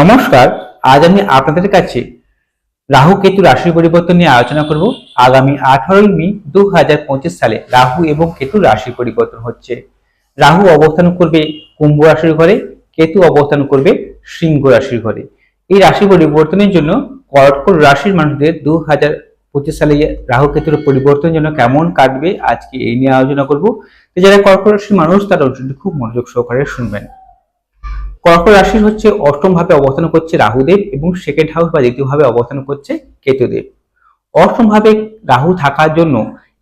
নমস্কার, আজ আমি আপনাদের কাছে রাহু কেতু রাশি পরিবর্তন নিয়ে আলোচনা করব। আগামী আঠারোই মে দু হাজার পঁচিশ সালে রাহু এবং কেতু রাশি পরিবর্তন হচ্ছে। রাহু অবস্থান করবে কুম্ভ রাশির ঘরে, কেতু অবস্থান করবে সিংহ রাশির ঘরে। এই রাশি পরিবর্তনের জন্য কর্কট রাশির মানুষদের দু হাজার পঁচিশ সালে রাহু কেতুর পরিবর্তনের জন্য কেমন কাটবে, আজকে এই নিয়ে আলোচনা করব। যারা কর্কট রাশির মানুষ, তারা খুব মনোযোগ সহকারে শুনবেন। কর্কট রাশির হচ্ছে অষ্টম ভাবে অবস্থান করছে রাহুদেব এবং সেকেন্ড হাউস বা দ্বিতীয় ভাবে অবস্থান করছে কেতুদেব। অষ্টম ভাবে রাহু থাকার জন্য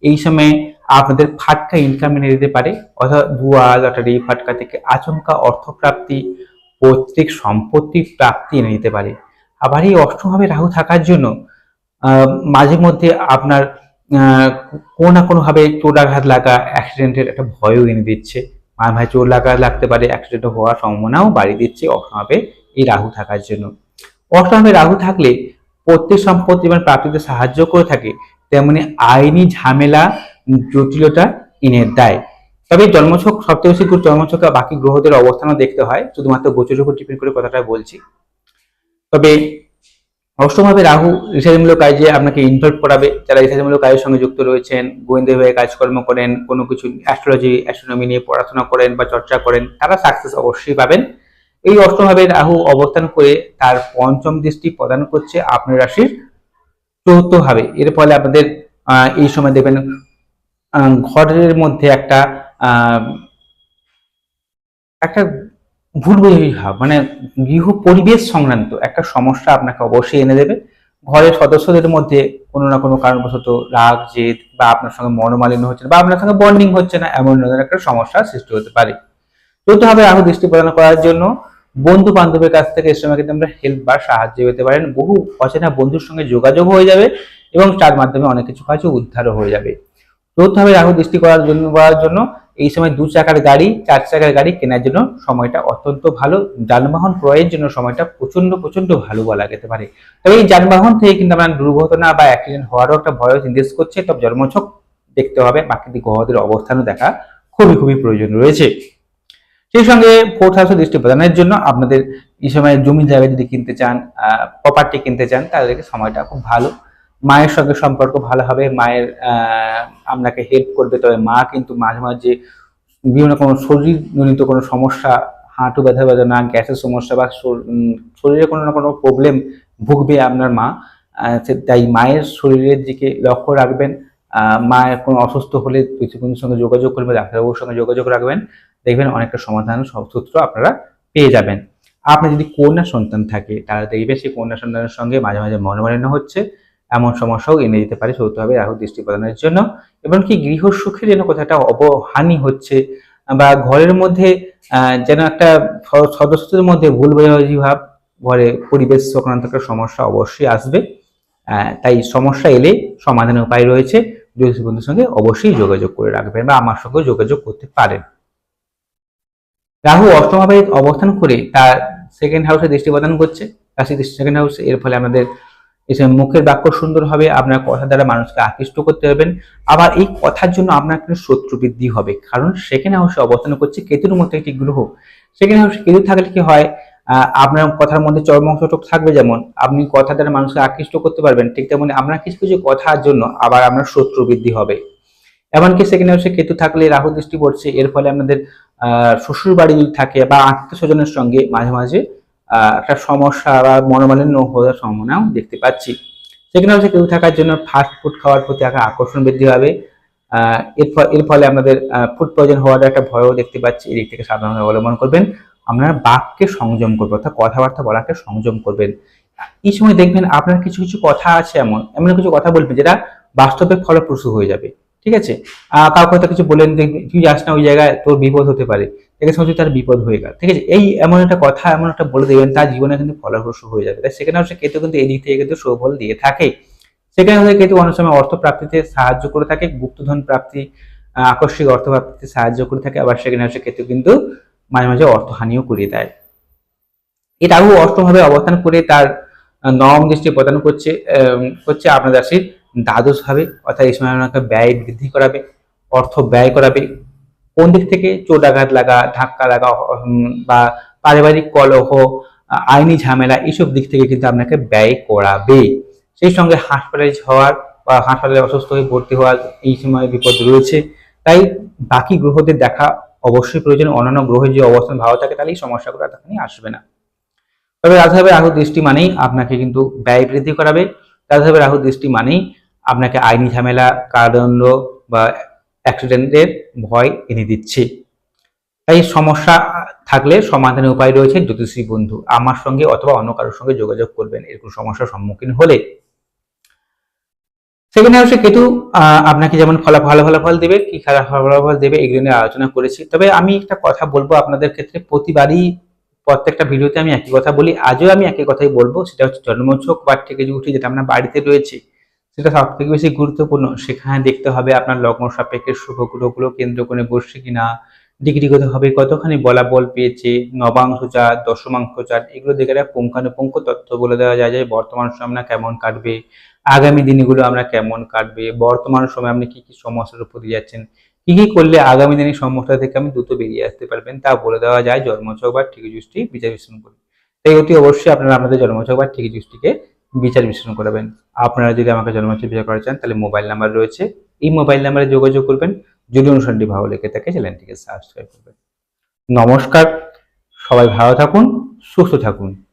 এই সময়ে আপনাদের ফাটকা ইনকাম এনে দিতে পারে, অর্থাৎ ভুয়া লটারি ফাটকা থেকে আচমকা অর্থপ্রাপ্তি, পৈতৃক সম্পত্তি প্রাপ্তি এনে দিতে পারে। আবার এই অষ্টম ভাবে রাহু থাকার জন্য মাঝে মধ্যে আপনার কোনো না কোনো ভাবে চোটাঘাত লাগা অ্যাক্সিডেন্টের একটা ভয়ও এনে দিচ্ছে। মাঝে মাঝে চোট লাগা লাগতে পারে অ্যাক্সিডেন্ট হওয়ার সম্ভাবনাও বাড়িয়ে দিচ্ছে অষ্টমাবে এই রাহু থাকার জন্য। অষ্টমাবে রাহু থাকলে প্রত্যেক সম্পত্তি যেমন প্রাপ্তিতে সাহায্য করে থাকে, তেমনি আইনি ঝামেলা, জটিলতা এনে দেয়। তবে জন্মছক সপ্তদশী গ্রহ জন্মছকে বাকি গ্রহদের অবস্থানও দেখতে হয়, শুধুমাত্র গোচরের উপর ডিপেন্ড করে কথাটা বলছি। তবে অষ্টমভাবে রাহু রিসার্চমূলক কাজে আপনাকে ইনভলভ করাবে। যারা রিসার্চমূলক কাজের সঙ্গে যুক্ত রয়েছেন, গোয়েন্দা বিভাগে কাজকর্ম করেন, কোনো কিছু অ্যাস্ট্রোলজি অ্যাস্ট্রোনমি নিয়ে পড়াশোনা করেন বা চর্চা করেন, তারা সাকসেস অবশ্যই পাবেন। এই অষ্টমভাবে রাহু অবস্থান করে তার পঞ্চম দৃষ্টি প্রদান করছে আপনার রাশির চতুর্থ ভাবে এর ফলে আপনাদের এই সময় দেখবেন ঘরের মধ্যে একটা একটা ভুল বোঝাবুঝি মানে গৃহ পরিবেশ সংক্রান্ত একটা সমস্যা আপনাকে অবশ্যই এনে দেবে। ঘরের সদস্যদের মধ্যে কোনো না কোনো কারণবশত রাগ, জেদ বা আপনার সঙ্গে মনোমালিন্য হচ্ছে বা আপনার সঙ্গে বন্ডিং হচ্ছে না, এমন ধরনের একটা সমস্যার সৃষ্টি হতে পারে। চতুর্থভাবে রাহু দৃষ্টি প্রদান করার জন্য বন্ধু বান্ধবের কাছ থেকে এ সময় কিন্তু আমরা হেল্প বা সাহায্য পেতে পারেন। বহু অচেনা বন্ধুর সঙ্গে যোগাযোগ হয়ে যাবে এবং তার মাধ্যমে অনেক কিছু কাজ উদ্ধারও হয়ে যাবে। চতুর্থভাবে রাহু দৃষ্টি করার জন্য করার জন্য এই সময় দু চাকার গাড়ি, চার চাকার গাড়ি কেনার জন্য সময়টা অত্যন্ত ভালো। যানবাহন ক্রয়ের জন্য সময়টা প্রচণ্ড প্রচণ্ড ভালো বলা যেতে পারে। তবে এই যানবাহন থেকে কিন্তু আমরা দুর্ঘটনা বা অ্যাক্সিডেন্ট হওয়ারও একটা ভয় নির্দেশ করছে। তবে জন্মছক দেখতে হবে প্রাকৃতিক গ্রহদের অবস্থানও দেখা খুবই খুবই প্রয়োজন রয়েছে। সেই সঙ্গে ফোর্থ হাউসে দৃষ্টি প্রদানের জন্য আপনাদের এই সময় জমি জায়গা যদি কিনতে চান প্রপার্টি কিনতে চান তাদেরকে সময়টা খুব ভালো। মায়ের সঙ্গে সম্পর্ক ভালো হবে, মায়ের আপনাকে হেল্প করবে। তবে মা কিন্তু মাঝে মাঝে বিভিন্ন কোনো শরীরজনিত কোনো সমস্যা, হাঁটু ব্যথা বেদনা গ্যাসের সমস্যা বা শর- শরীরে কোনো না কোনো প্রবলেম ভুগবে আপনার মা। তাই মায়ের শরীরের দিকে লক্ষ্য রাখবেন। মায়ের কোনো অসুস্থ হলে কিছুক্ষণের সঙ্গে যোগাযোগ করবেন, ডাক্তারবাবুর সঙ্গে যোগাযোগ রাখবেন। দেখবেন অনেকটা সমাধান সূত্র আপনারা পেয়ে যাবেন। আপনার যদি কন্যা সন্তান থাকে তারা দেখবে সেই কন্যা সন্তানের সঙ্গে মাঝে মাঝে মনোমালিন্য হচ্ছে। এমন সমস্যাও এনে দিতে পারে সৌতভাবে রাহু দৃষ্টি প্রদানের জন্য। এবং কি গৃহ সুখে যেন কোথাও একটা অবহানি হচ্ছে বা ঘরের মধ্যে যেন একটা সদস্যদের মধ্যে ভুল বোঝাবুঝি ভাব, ঘরে পরিবেশ সংক্রান্ত একটা সমস্যা অবশ্যই আসবে। তাই সমস্যা এলে সমাধানের উপায় রয়েছে। জ্যোতিষ বন্ধুর সঙ্গে অবশ্যই যোগাযোগ করে রাখবেন বা আমার সঙ্গে যোগাযোগ করতে পারেন। রাহু অষ্টমভাবে অবস্থান করে তার সেকেন্ড হাউসে দৃষ্টি প্রদান করছে। রাশি সেকেন্ড হাউসে এর ফলে আমাদের এসে মুখের বাক্য সুন্দর হবে, আপনার কথা দ্বারা মানুষকে আকৃষ্ট করতে পারবেন। আবার এই কথার জন্য আপনার কিন্তু শত্রু বৃদ্ধি হবে, কারণ সেকেন্ড হাউসে অবস্থান করছে কেতুর মতো একটি গ্রহ। সেখানে হাউসে কেতু থাকলে কি হয় আপনার কথার মধ্যে চর্মসটক থাকবে যেমন, আপনি কথা দ্বারা মানুষকে আকৃষ্ট করতে পারবেন, ঠিক তেমনি আপনার কিছু কিছু কথার জন্য আবার আপনার শত্রু বৃদ্ধি হবে। এমনকি সেখানে হাউসে কেতু থাকলে রাহু দৃষ্টি পড়ছে, এর ফলে আপনাদের শ্বশুর বাড়ি থাকে বা আত্মীয় স্বজনের সঙ্গে মাঝে মাঝে একটা সমস্যা বা মনোমালিন্য হওয়ার সম্ভাবনাও দেখতে পাচ্ছি। সেখানে হচ্ছে কেউ থাকার জন্য ফাস্ট ফুড খাওয়ার প্রতি একটা আকর্ষণ বৃদ্ধি হবে এর ফলে আপনাদের ফুড পয়জন হওয়ার একটা ভয়ও দেখতে পাচ্ছি। এদিক থেকে সাবধানতা অবলম্বন করবেন। আপনারা বাক্যে সংযম করবেন, অর্থাৎ কথাবার্তা বলাকে সংযম করবেন। এই সময় দেখবেন আপনার কিছু কিছু কথা আছে এমন এমন কিছু কথা বলবেন যেটা বাস্তবে ফলপ্রসূ হয়ে যাবে। ঠিক আছে? কাউকে হয়তো কিছু বলেন তুই যাস না, ওই জায়গায় তোর বিপদ হতে পারে। দেখে সময় তার বিপদ হয়ে গেল। ঠিক আছে? এই এমন একটা কথা, এমন একটা বলে দেবেন, তার জীবনে কিন্তু ফলপ্রসূ হয়ে যাবে। তাই সেখানে হচ্ছে কেতু কিন্তু এই দিক থেকে কিন্তু সুফল দিয়ে থাকে। সেখানে হচ্ছে কেতু অনেক সময় অর্থ প্রাপ্তিতে সাহায্য করে থাকে, গুপ্তধন প্রাপ্তি আকস্মিক অর্থ প্রাপ্তিতে সাহায্য করে থাকে, আবার সেখানে হচ্ছে কেতু কিন্তু মাঝে মাঝে অর্থহানিও করিয়ে দেয়। এই রাহু অষ্টমভাবে অবস্থান করে তার নবম দৃষ্টি প্রদান করছে হচ্ছে আপনার রাশির দ্বাদশ ভাবে অর্থাৎ এই সময় আপনাকে ব্যয় বৃদ্ধি করাবে, অর্থ ব্যয় করাবে কোন দিক থেকে চোট আঘাত লাগা, ধাক্কা লাগা বা পারিবারিক কলহ, আইনি ঝামেলা, এইসব দিক থেকে কিন্তু আপনাকে ব্যয় করাবে। সেই সঙ্গে হাসপাতালাইজ হওয়ার বা হাসপাতালে অসুস্থ হয়ে ভর্তি হওয়ার এই সময় বিপদ রয়েছে। তাই বাকি গ্রহদের দেখা অবশ্যই প্রয়োজন। অন্যান্য গ্রহের যে অবস্থান, ভালো থাকে, তাহলে এই সমস্যাগুলো তখনই আসবে না। তবে রাধাবে রাহু দৃষ্টি মানেই আপনাকে কিন্তু ব্যয় বৃদ্ধি করাবে। রাধাবে রাহু দৃষ্টি মানেই আপনাকে আইনি ঝামেলা, কারাদণ্ড বা অ্যাক্সিডেন্টের ভয় এনে দিচ্ছে। তাই সমস্যা থাকলে সমাধানের উপায় রয়েছে জ্যোতিষী বন্ধু। আমার সঙ্গে অথবা অন্য কারোর সঙ্গে যোগাযোগ করবেন, এরকম সমস্যার সম্মুখীন হলে। সেখানে হাউসে কেতু আপনাকে যেমন ফলা, ভালো ফলাফল দেবে, কি খারাপ ফলাফল দেবে, এগুলো নিয়ে আলোচনা করেছি। তবে আমি একটা কথা বলব আপনাদের ক্ষেত্রে, প্রতিবারই প্রত্যেকটা ভিডিওতে আমি একই কথা বলি, আজও আমি একই কথাই বলব, সেটা হচ্ছে জন্মছক বা থেকে উঠে, যেটা আপনার বাড়িতে রয়েছে সেটা সব থেকে বেশি গুরুত্বপূর্ণ। সেখানে দেখতে হবে আপনার লগ্ন সাপেক্ষে শুভ গ্রহগুলো কেন্দ্র করে বসছে কিনা ডিগ্রিগত হবে, কতখানি বলাবল পেয়েছে, নবাংশ চার দশমাংশ চার এগুলো দেখে একটা পুঙ্খানুপুঙ্খ তথ্য বলে দেওয়া যায় যে বর্তমান সময় আমরা কেমন কাটবে, আগামী দিনগুলো আমরা কেমন কাটবে, বর্তমান সময় আপনি কি কি সমস্যার উপর দিয়ে যাচ্ছেন, কি কি করলে আগামী দিনের সমস্যা থেকে আমি দ্রুত বেরিয়ে আসতে পারবেন তা বলে দেওয়া যায় জন্মছক বা ঠিকই জুষ্টি বিচার বিশ্লেষণ করে। তাই অতি অবশ্যই আপনারা আপনাদের জন্মছক বা ঠিকই জুষ্টিকে বিচার বিশ্লেষণ করবেন আপনারা যদি আমাকে জন্মাচ্ছে বিচার করা চান, তাহলে মোবাইল নাম্বার রয়েছে। এই মোবাইল নাম্বারে যোগাযোগ করবেন। যদি অনুষ্ঠানটি ভালো লেগে থাকে, চ্যানেলটিকে সাবস্ক্রাইব করবেন। নমস্কার। সবাই ভালো থাকুন, সুস্থ থাকুন।